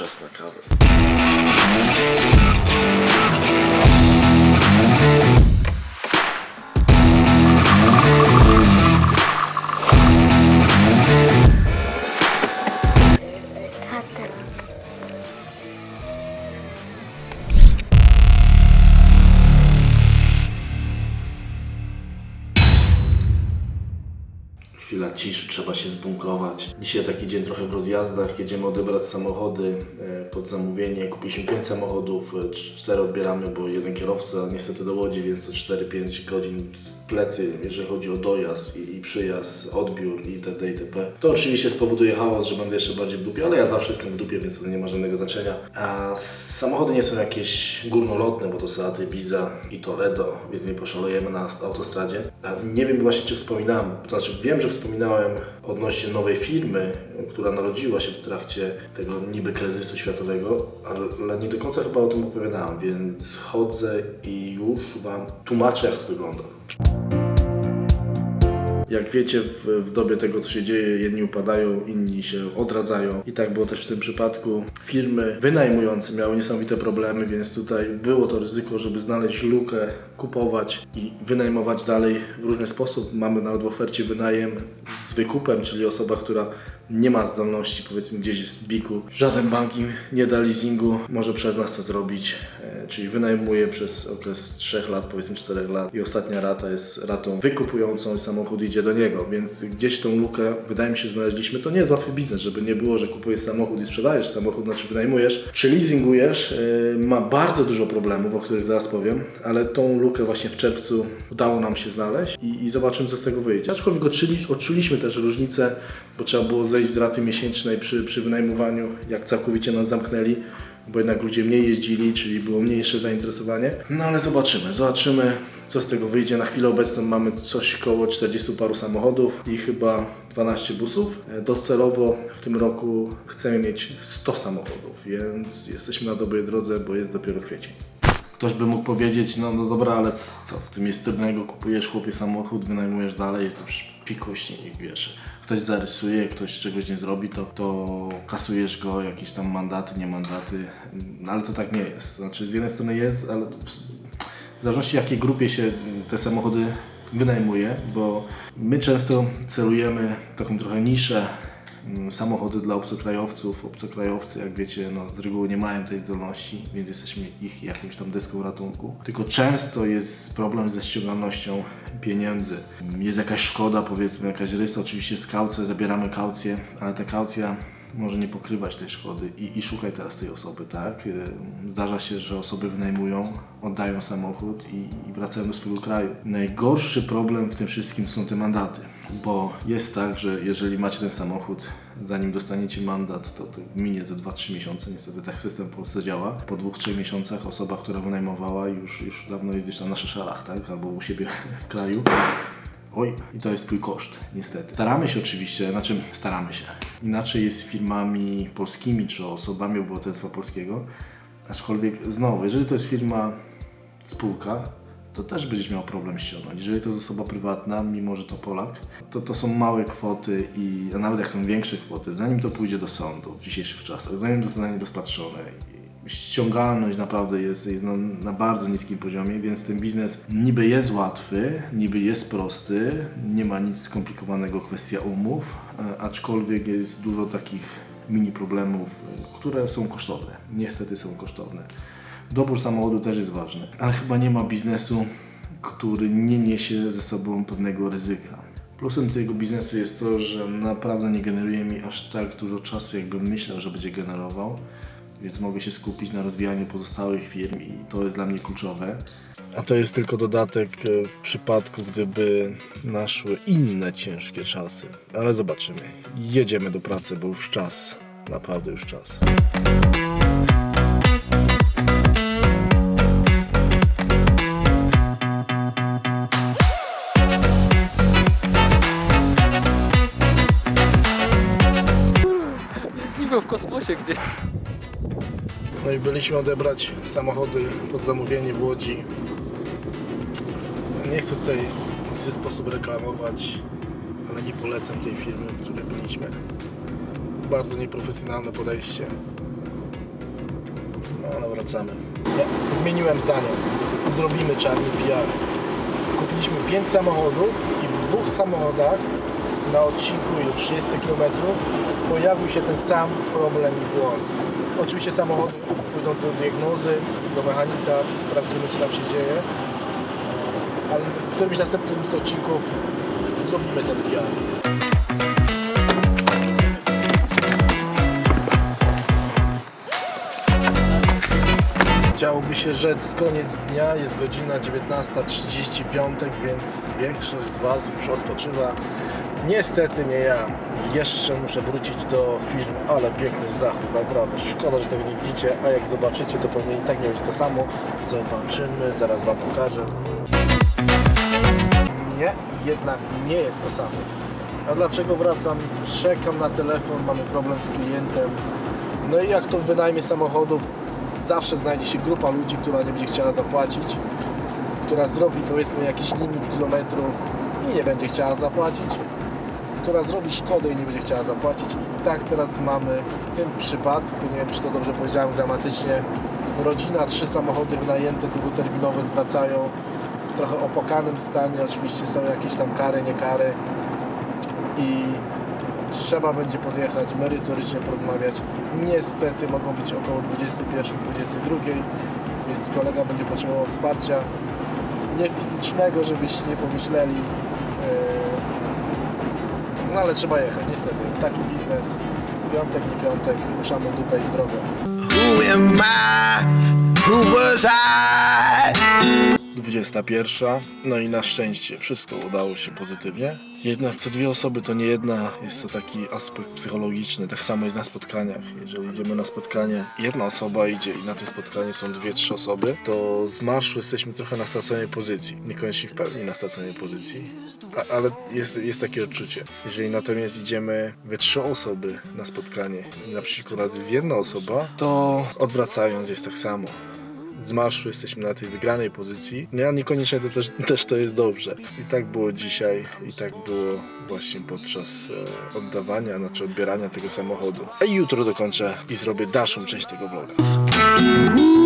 czas na kawę. Chwila ciszy, trzeba się zbunkrować. Dzisiaj taki dzień trochę w rozjazdach. Jedziemy odebrać samochody e, pod zamówienie. Kupiliśmy 5 samochodów, 4 odbieramy, bo jeden kierowca niestety do Łodzi, więc to 4-5 godzin z plecy, jeżeli chodzi o dojazd i, i przyjazd, odbiór itd. itp. To oczywiście spowoduje chaos, że będę jeszcze bardziej w dupie, ale ja zawsze jestem w dupie, więc to nie ma żadnego znaczenia. A samochody nie są jakieś górnolotne, bo to Seaty, Ibiza i Toledo, więc nie poszalejemy na autostradzie. A nie wiem właśnie, czy wspominałem, to znaczy wiem, że wspominałem odnośnie nowej firmy, która narodziła się w trakcie tego niby kryzysu światowego, ale nie do końca chyba o tym opowiadałem, więc chodzę i już Wam tłumaczę, jak to wygląda. Jak wiecie, w, w dobie tego, co się dzieje, jedni upadają, inni się odradzają. I tak było też w tym przypadku. Firmy wynajmujące miały niesamowite problemy, więc tutaj było to ryzyko, żeby znaleźć lukę, kupować i wynajmować dalej w różny sposób. Mamy nawet w ofercie wynajem z wykupem, czyli osoba, która nie ma zdolności, powiedzmy gdzieś jest w biku. Żaden bank im nie da leasingu, może przez nas to zrobić, e, czyli wynajmuje przez okres 3 lat, powiedzmy 4 lat i ostatnia rata jest ratą wykupującą i samochód idzie do niego, więc gdzieś tą lukę, wydaje mi się, znaleźliśmy. To nie jest łatwy biznes, żeby nie było, że kupujesz samochód i sprzedajesz samochód, znaczy wynajmujesz, czy leasingujesz, e, ma bardzo dużo problemów, o których zaraz powiem, ale tą lukę właśnie w czerwcu udało nam się znaleźć i, i zobaczymy, co z tego wyjdzie. Aczkolwiek odczuli, odczuliśmy też różnicę, bo trzeba było zejść z raty miesięcznej przy, przy wynajmowaniu, jak całkowicie nas zamknęli, bo jednak ludzie mniej jeździli, czyli było mniejsze zainteresowanie. No ale zobaczymy, zobaczymy, co z tego wyjdzie. Na chwilę obecną mamy coś koło 40 paru samochodów i chyba 12 busów. E, Docelowo w tym roku chcemy mieć 100 samochodów, więc jesteśmy na dobrej drodze, bo jest dopiero kwiecień. Ktoś by mógł powiedzieć, no, no dobra, ale co, w tym jest trudnego, kupujesz chłopie samochód, wynajmujesz dalej, to pikuśnik, wiesz. Ktoś zarysuje, ktoś czegoś nie zrobi, to, to kasujesz go, jakieś tam mandaty, nie mandaty, no, ale to tak nie jest. Znaczy z jednej strony jest, ale w, zależności jakiej grupie się te samochody wynajmuje, bo my często celujemy taką trochę niszę, samochody dla obcokrajowców. Obcokrajowcy, jak wiecie, no, z reguły nie mają tej zdolności, więc jesteśmy ich jakimś tam deską ratunku. Tylko często jest problem ze ściągalnością pieniędzy. Jest jakaś szkoda, powiedzmy, jakaś rysa, oczywiście z kaucją, zabieramy kaucję, ale ta kaucja może nie pokrywać tej szkody i, i szukaj teraz tej osoby, tak? Yy, Zdarza się, że osoby wynajmują, oddają samochód i, i wracają do swojego kraju. Najgorszy problem w tym wszystkim są te mandaty, bo jest tak, że jeżeli macie ten samochód, zanim dostaniecie mandat, to, to minie ze 2-3 miesiące, niestety tak system w Polsce działa. Po 2-3 miesiącach osoba, która wynajmowała już, już dawno jest gdzieś tam na szeszarach, tak? Albo u siebie w kraju. Oj, i to jest twój koszt, niestety. Staramy się oczywiście, na czym staramy się. Inaczej jest z firmami polskimi czy osobami obywatelstwa polskiego. Aczkolwiek znowu, jeżeli to jest firma, spółka, to też będziesz miał problem ściągnąć. Jeżeli to jest osoba prywatna, mimo że to Polak, to to są małe kwoty i a nawet jak są większe kwoty, zanim to pójdzie do sądu w dzisiejszych czasach, zanim to zostanie rozpatrzone, ściągalność naprawdę jest, jest na, na bardzo niskim poziomie, więc ten biznes niby jest łatwy, niby jest prosty, nie ma nic skomplikowanego kwestia umów, e, aczkolwiek jest dużo takich mini problemów, e, które są kosztowne. Niestety są kosztowne. Dobór samochodu też jest ważny, ale chyba nie ma biznesu, który nie niesie ze sobą pewnego ryzyka. Plusem tego biznesu jest to, że naprawdę nie generuje mi aż tak dużo czasu, jakbym myślał, że będzie generował, więc mogę się skupić na rozwijaniu pozostałych firm i to jest dla mnie kluczowe. A to jest tylko dodatek e, w przypadku, gdyby naszły inne ciężkie czasy. Ale zobaczymy. Jedziemy do pracy, bo już czas. Naprawdę już czas. W kosmosie gdzieś. No i byliśmy odebrać samochody pod zamówienie w Łodzi. Nie chcę tutaj w zły sposób reklamować, ale nie polecam tej firmy, w której byliśmy. Bardzo nieprofesjonalne podejście. wracamy. Ja zmieniłem zdanie. Zrobimy czarny PR. Kupiliśmy 5 samochodów i w dwóch samochodach na odcinku ilu 30 km pojawił się ten sam problem i błąd. Oczywiście samochody pójdą do diagnozy, do mechanika, sprawdzimy co tam się dzieje, ale w którymś następnym z odcinków zrobimy ten PR. Chciałoby się rzec koniec dnia, jest godzina 19.35, więc większość z Was już odpoczywa. Niestety nie ja. Jeszcze muszę wrócić do filmu, ale piękny zachód, naprawdę. Szkoda, że tego nie widzicie, a jak zobaczycie, to pewnie i tak nie będzie to samo. Zobaczymy, zaraz Wam pokażę. Nie, jednak nie jest to samo. A dlaczego wracam? Czekam na telefon, mamy problem z klientem. No i jak to w wynajmie samochodów, zawsze znajdzie się grupa ludzi, która nie będzie chciała zapłacić, która zrobi powiedzmy jakiś limit kilometrów i nie będzie chciała zapłacić, która zrobi szkodę i nie będzie chciała zapłacić. I tak teraz mamy w tym przypadku, nie wiem czy to dobrze powiedziałem gramatycznie, rodzina, trzy samochody wynajęte, długoterminowe zwracają w trochę opłakanym stanie, oczywiście są jakieś tam kary, nie kary i trzeba będzie podjechać, merytorycznie porozmawiać. Niestety mogą być około 21-22, więc kolega będzie potrzebował wsparcia nie fizycznego, żebyście nie pomyśleli. No ale trzeba jechać, niestety. Taki biznes. Piątek, nie piątek, ruszamy dupę i w drogę. Who am I? Who was I? 21. No i na szczęście wszystko udało się pozytywnie. Jednak co dwie osoby to nie jedna, jest to taki aspekt psychologiczny. Tak samo jest na spotkaniach. Jeżeli idziemy na spotkanie, jedna osoba idzie i na tym spotkaniu są dwie, trzy osoby, to z marszu jesteśmy trochę na straconej pozycji. Niekoniecznie w pełni na straconej pozycji, a, ale jest, jest takie odczucie. Jeżeli natomiast idziemy we trzy osoby na spotkanie i na przykład raz jest jedna osoba, to odwracając jest tak samo z marszu jesteśmy na tej wygranej pozycji. No niekoniecznie to też, też to jest dobrze. I tak było dzisiaj, i tak było właśnie podczas e, oddawania, znaczy odbierania tego samochodu. A jutro dokończę i zrobię dalszą część tego vloga. I.